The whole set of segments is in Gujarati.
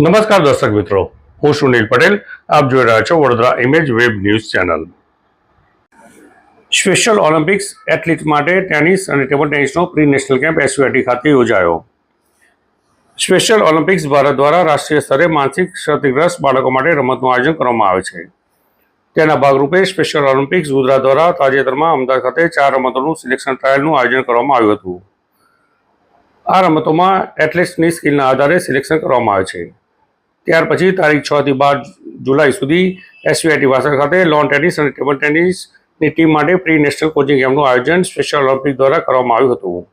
નમસ્કાર દર્શક મિત્રો, હું સુનિલ પટેલ, આપ જોઈ રહ્યા છો Vadodara image web news channel special Olympics athlete માટે ટેનિસ અને ટેબલ ટેનિસનો પ્રી નેશનલ કેમ્પ એસયુઆઈટી ખાતે યોજાયો. સ્પેશિયલ ઓલિમ્પિક્સ ભારત દ્વારા રાષ્ટ્રીય સ્તરે માનસિક ક્ષતિગ્રસ્ત બાળકો માટે રમતનું આયોજન કરવામાં આવે છે. તેના ભાગરૂપે સ્પેશિયલ ઓલિમ્પિક્સ ગુજરાત દ્વારા તાજેતરમાં અમદાવાદ ખાતે ચાર રમતોનું સિલેક્શન ટ્રાયલનું આયોજન કરવામાં આવ્યું હતું. આ રમતોમાં એથ્લેટ્સની સ્કિલના આધારે સિલેક્શન કરવામાં આવે છે. ત્યાર પછી તારીખ છ થી બાર જુલાઈ સુધી એસવીઆઈટી વાસણ ખાતે લોન ટેનિસ અને ટેબલ ટેનિસની ટીમ માટે પ્રી નેશનલ કોચિંગ કેમ્પનું આયોજન સ્પેશિયલ ઓલિમ્પિક દ્વારા કરવામાં આવ્યું હતું.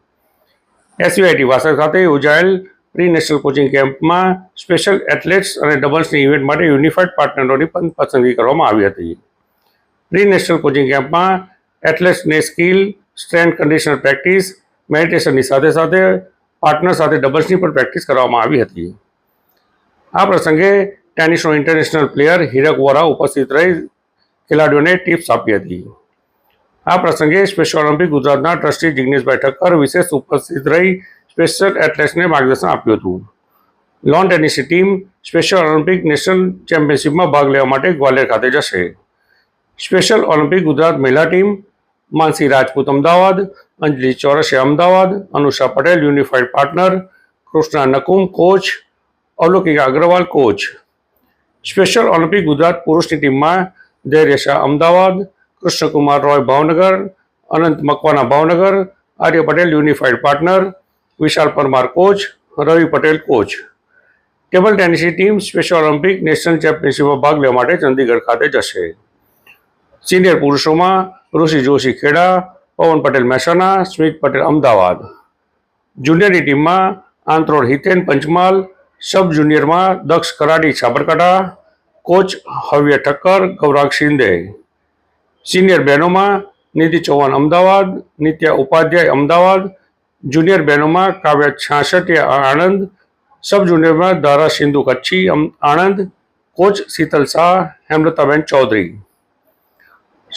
એસવીઆઈટી વાસણ ખાતે યોજાયેલ પ્રી નેશનલ કોચિંગ કેમ્પમાં સ્પેશિયલ એથ્લેટ્સ અને ડબલ્સની ઇવેન્ટ માટે યુનિફાઈડ પાર્ટનરોની પણ પસંદગી કરવામાં આવી હતી. પ્રી નેશનલ કોચિંગ કેમ્પમાં એથ્લેટ્સને સ્કિલ સ્ટ્રેન્થ કન્ડિશનર પ્રેક્ટિસ મેડિટેશનની સાથે સાથે પાર્ટનર સાથે ડબલ્સની પણ પ્રેક્ટિસ કરવામાં આવી હતી. આ પ્રસંગે ટેનિસનો ઇન્ટરનેશનલ પ્લેયર હીરક વોરા ઉપસ્થિત રહી ખેલાડીઓને ટિપ્સ આપી હતી. આ પ્રસંગે સ્પેશિયલ ઓલિમ્પિક ગુજરાતના ટ્રસ્ટી જિગ્નેશભાઈ ઠક્કર વિશેષ ઉપસ્થિત રહી સ્પેશિયલ એથ્લેટ્સને માર્ગદર્શન આપ્યું હતું. લોન ટેનિસની ટીમ સ્પેશિયલ ઓલિમ્પિક નેશનલ ચેમ્પિયનશિપમાં ભાગ લેવા માટે ગ્વાલિયર ખાતે જશે. સ્પેશિયલ ઓલિમ્પિક ગુજરાત મહિલા team Mansi Rajput Ahmedabad, Anjali Chaurasia Ahmedabad, Anusha Patel unified partner Krishna Nakum coach Avlokika Agrawal coach. Special Olympic Gujarat પુરુષની ટીમમાં Shah Ahmedabad, Krishnakumar Roy Bhavnagar, Anant Makwana Bhavnagar, Arya Patel unified partner, Vishal Parmar coach, Ravi Patel coach. Table ટેનિસની team special Olympic national ચેમ્પિયનશીપમાં ભાગ લેવા માટે ચંદીગઢ ખાતે જશે. સિનિયર પુરુષોમાં ઋષિ જોશી ખેડા, પવન પટેલ મહેસાણા, સ્મિત પટેલ અમદાવાદ. જુનિયરની ટીમમાં આંત્રોડ હિતેન પંચમહાલ સબ જુનિયરમાં દક્ષ કરાડી સાબરકાંઠા, કોચ હવ્ય ઠક્કર ગૌરાગ શિંદે. સિનિયર બહેનોમાં નિધિ ચૌહાણ અમદાવાદ, નિત્યા ઉપાધ્યાય અમદાવાદ, જુનિયર બહેનોમાં કાવ્ય છાસઠિયા આણંદ, સબ જુનિયરમાં ધારા સિંધુ કચ્છી આણંદ, કોચ શીતલ શાહ, હેમલતાબેન ચૌધરી.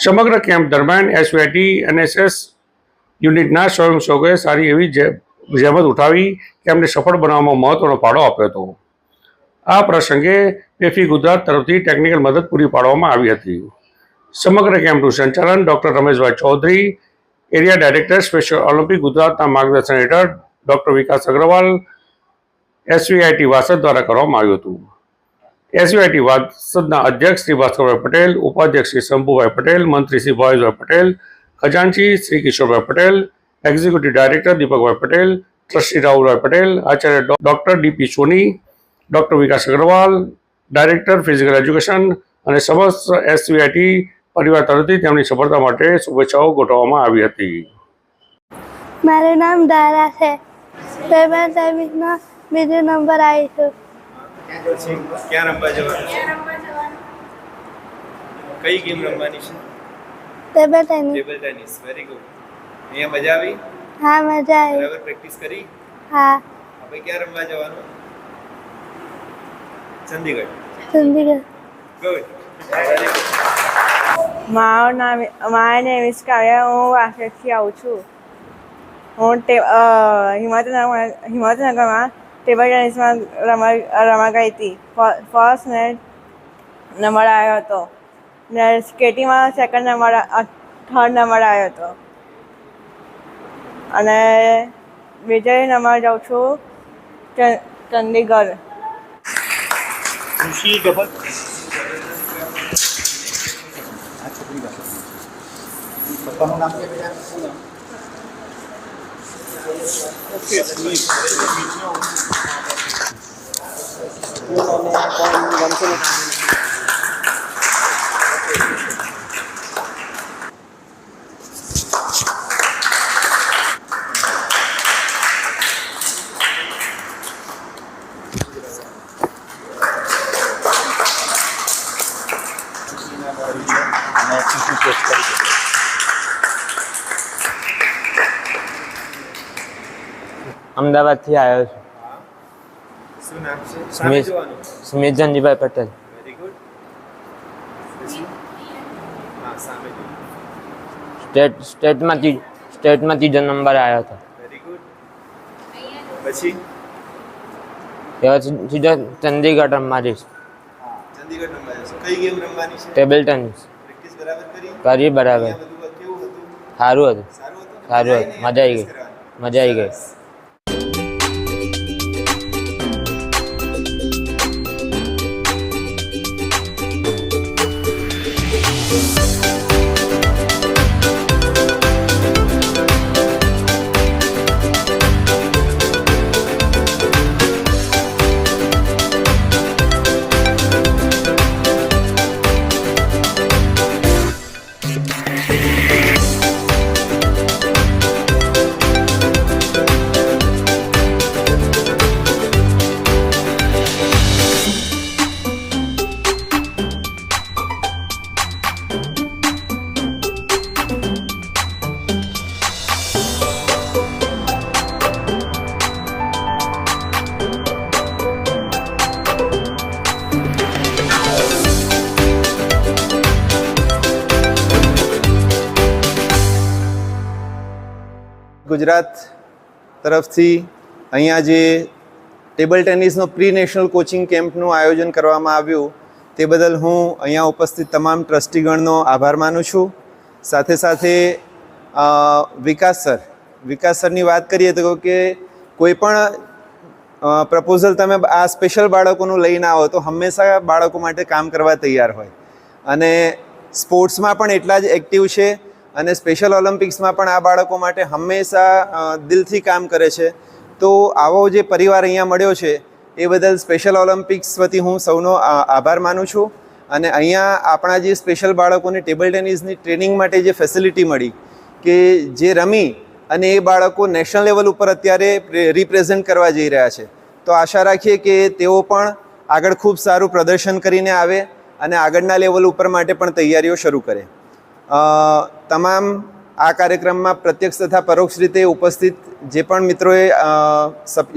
સમગ્ર કેમ્પ દરમિયાન એસવીઆઈટી, એનએસએસ યુનિટના સ્વયંસેવકોએ સારી એવી જે- જહેમત ઉઠાવી તેમને સફળ બનાવવામાં મહત્વનો ફાળો આપ્યો હતો. આ પ્રસંગે પેફી ગુજરાત તરફથી ટેકનિકલ મદદ પૂરી પાડવામાં આવી હતી. સમગ્ર કેમ્પનું સંચાલન doctor Rameshbhai Chaudhary, area director Special Olympic ગુજરાતના માર્ગદર્શન હેઠળ ડૉક્ટર વિકાસ અગ્રવાલ, એસવીઆઈટી વાસદ દ્વારા કરવામાં આવ્યું હતું. એસવીઆઈટી વાસદના અધ્યક્ષ શ્રી ભાસ્કરભાઈ પટેલ, ઉપાધ્યક્ષ શ્રી શંભુભાઈ પટેલ, મંત્રી શ્રી ભાવેશભાઈ પટેલ, ખજાનચી શ્રી કિશોરભાઈ પટેલ એક્ઝિક્યુટિવ ડાયરેક્ટર દીપકભાઈ પટેલ ટ્રસ્ટી રાહુલભાઈ Patel Acharya doctor DP Soni doctor Vikas Agrawal director physical education અને સમસ્ત એસવીઆઈટી પરિવાર તરફથી તેમની સફળતા માટે શુભેચ્છાઓ ગોઠવવામાં આવી હતી. મારું નામ દારા છે. સર્વિસમાં બીજો નંબર આવી છું. ક્યાં રમવા જવાનું કઈ ગેમ રમવાની છે? Table tennis table tennis very good અહીંયા મજા આવી? હા મજા આવી. બરાબર પ્રેક્ટિસ કરી? હા. હવે ક્યાં રમવા જવાનું? ચંદીગઢ. ચંદીગઢ. ગુડ મારું નામ મારું નામ કાવ્યા હું વાસેથી આવું છું. હું અ, હિંમતનગર હિંમતનગરમાં ટેબલ ટેનિસમાં રમા રમા ગઈ હતી. ફર્સ્ટ ને નંબર આવ્યો હતો. ને સ્કેટિંગમાં સેકન્ડ નંબર થર્ડ નંબર આવ્યો હતો. અને વિજય નંબર જાઉં છું ચ- ચંદીગઢ અમદાવાદથી આવ્યો છું. શું નામ છે? સામે. જોવાનું? સ્મિત પટેલ. વેરી ગુડ હા સામે સ્ટેટ સ્ટેટમાંથી સ્ટેટમાં ત્રીજો નંબર આવ્યો હતો. વેરી ગુડ પછી? સીધો ચંદીગઢ રમવા જઈશ ચંદીગઢ રમવા જશો. કઈ ગેમ રમવાની છે? ટેબલ ટેનિસ પ્રેક્ટિસ બરાબર કરી? કરી બરાબર. સારું હતું. સારું હતું? મજા આવી ગઈ? મજા આવી ગઈ. ગુજરાત તરફથી અહીંયા જે ટેબલ ટેનિસનો પ્રી નેશનલ કોચિંગ કેમ્પનું આયોજન કરવામાં આવ્યું, તે બદલ હું અહીંયા ઉપસ્થિત તમામ ટ્રસ્ટીગણનો આભાર માનું છું. સાથે સાથે વિકાસ સર, વિકાસ સરની વાત કરીએ તો કે કોઈ પણ પ્રપોઝલ તમે આ સ્પેશિયલ બાળકોનું લઈને આવો તો હંમેશા બાળકો માટે કામ કરવા તૈયાર હોય. અને સ્પોર્ટ્સમાં પણ એટલા જ એક્ટિવ છે અને સ્પેશિયલ ઓલિમ્પિક્સમાં પણ આ બાળકો માટે હંમેશા દિલથી કામ કરે છે. તો આવો જે પરિવાર અહીંયા મળ્યો છે, એ બદલ સ્પેશિયલ ઓલિમ્પિક્સ વતી હું સૌનો આભાર માનું છું. અને અહીંયા આપણા જે સ્પેશિયલ બાળકોને ટેબલ ટેનિસની ટ્રેનિંગ માટે જે ફેસિલિટી મળી કે જે રમી અને એ બાળકો નેશનલ લેવલ ઉપર અત્યારે રિપ્રેઝેન્ટ કરવા જઈ રહ્યા છે. તો આશા રાખીએ કે તેઓ પણ આગળ ખૂબ સારું પ્રદર્શન કરીને આવે અને આગળના લેવલ ઉપર માટે પણ તૈયારીઓ શરૂ કરે. તમામ આ કાર્યક્રમમાં પ્રત્યક્ષ તથા પરોક્ષ રીતે ઉપસ્થિત જે પણ મિત્રોએ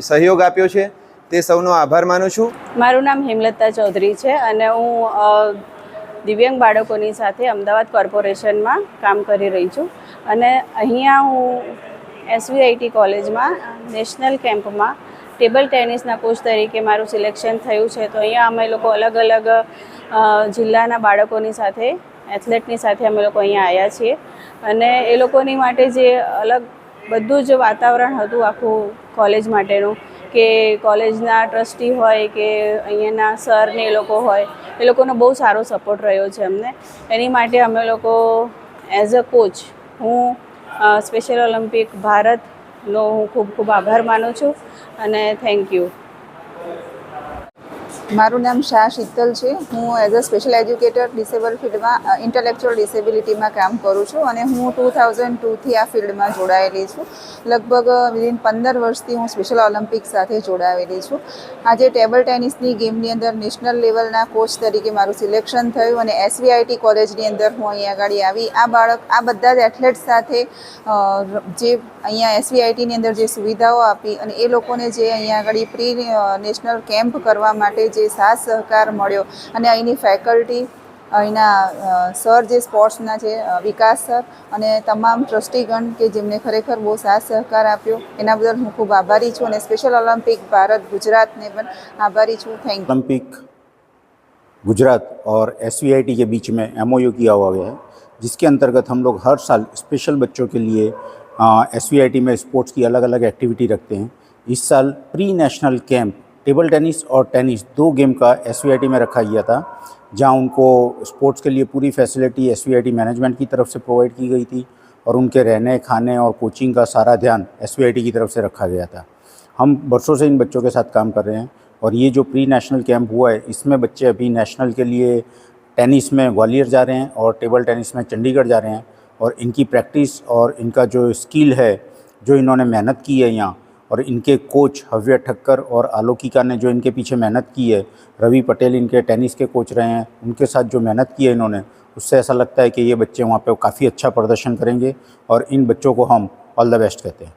સહયોગ આપ્યો છે, તે સૌનો આભાર માનું છું. મારું નામ હેમલતા ચૌધરી છે અને હું દિવ્યાંગ બાળકોની સાથે અમદાવાદ કોર્પોરેશનમાં કામ કરી રહી છું. અને અહીંયા હું એસવીઆઈટી કોલેજમાં, નેશનલ કેમ્પમાં ટેબલ ટેનિસના કોચ તરીકે મારું સિલેક્શન થયું છે. તો અહીંયા અમે લોકો અલગ અલગ જિલ્લાના બાળકોની સાથે એથ્લેટની સાથે અમે લોકો અહીંયા આવ્યા છીએ. અને એ લોકોની માટે જે અલગ બધું જ વાતાવરણ હતું આખું કોલેજ માટેનું, કે કોલેજના ટ્રસ્ટી હોય, કે અહીંયાના સર ને એ લોકો હોય, એ લોકોનો બહુ સારો સપોર્ટ રહ્યો છે અમને. એની માટે અમે લોકો એઝ અ કોચ હું સ્પેશિયલ ઓલિમ્પિક ભારતનો હું ખૂબ ખૂબ આભાર માનું છું અને થેન્ક યુ મારું નામ શાહ શીતલ છે. હું as a special educator disable ફિલ્ડમાં ઇન્ટેલેક્ચુઅલ ડિસેબિલિટીમાં કામ કરું છું અને હું ટુ થાઉઝન્ડ ટુથી આ ફિલ્ડમાં જોડાયેલી છું. લગભગ વિધિન પંદર વર્ષથી હું સ્પેશિયલ ઓલિમ્પિક સાથે જોડાયેલી છું. આજે ટેબલ ટેનિસની ગેમની અંદર નેશનલ લેવલના કોચ તરીકે મારું સિલેક્શન થયું અને એસવીઆઈટી કોલેજની અંદર હું અહીંયા આગળ આવી. આ બાળક, આ બધા જ એથ્લેટ સાથે જે અહીંયા એસવીઆઈટીની અંદર જે સુવિધાઓ આપી અને એ લોકોને જે અહીંયા આગળ પ્રી નેશનલ કેમ્પ કરવા માટે જે સાથ સહકાર મળ્યો અને અહીંની ફેકલ્ટી અહીંના અ, સર જે સ્પોર્ટ્સના છે અ, વિકાસ સર અને તમામ ટ્રસ્ટીગણ કે જેમને ખરેખર બહુ સાથ સહકાર આપ્યો એના બદલ હું ખૂબ આભારી છું અને સ્પેશિયલ ઓલિમ્પિક ભારત ગુજરાતને પણ આભારી છું થેન્ક યુ ओलंपिक गुजरात और एस के बीच में एम किया हुआ गया है जिसके अंतर्गत हम लोग हर साल स्पेशल बच्चों के लिए एस में स्पोर्ट्स की अलग अलग एक्टिविटी रखते हैं इस साल pre national camp table tennis और टेनिस दो गेम का एसवीआईटी में रखा गया था, जहाँ उनको स्पोर्ट्स के लिए पूरी फैसिलिटी एसवीआईटी मैनेजमेंट की तरफ़ से प्रोवाइड की गई थी और उनके रहने, खाने और कोचिंग का सारा ध्यान एसवीआईटी की तरफ़ से रखा गया था। हम बरसों से इन बच्चों के साथ काम कर रहे हैं और ये जो प्री नेशनल कैंप हुआ है, इसमें बच्चे अभी नेशनल के लिए टेनिस में ग्वालियर जा रहे हैं और टेबल टेनिस में चंडीगढ़ जा रहे हैं और इनकी प्रैक्टिस और इनका जो स्किल है, जो इन्होंने मेहनत की है यहाँ और इनके कोच हव्य ठक्कर और आलोकिका ने जो इनके पीछे मेहनत की है, रवि पटेल इनके टेनिस के कोच रहे हैं, उनके साथ जो मेहनत की है इन्होंने, उससे ऐसा लगता है कि ये बच्चे वहाँ पे काफ़ी अच्छा प्रदर्शन करेंगे और इन बच्चों को हम ऑल द बेस्ट कहते हैं।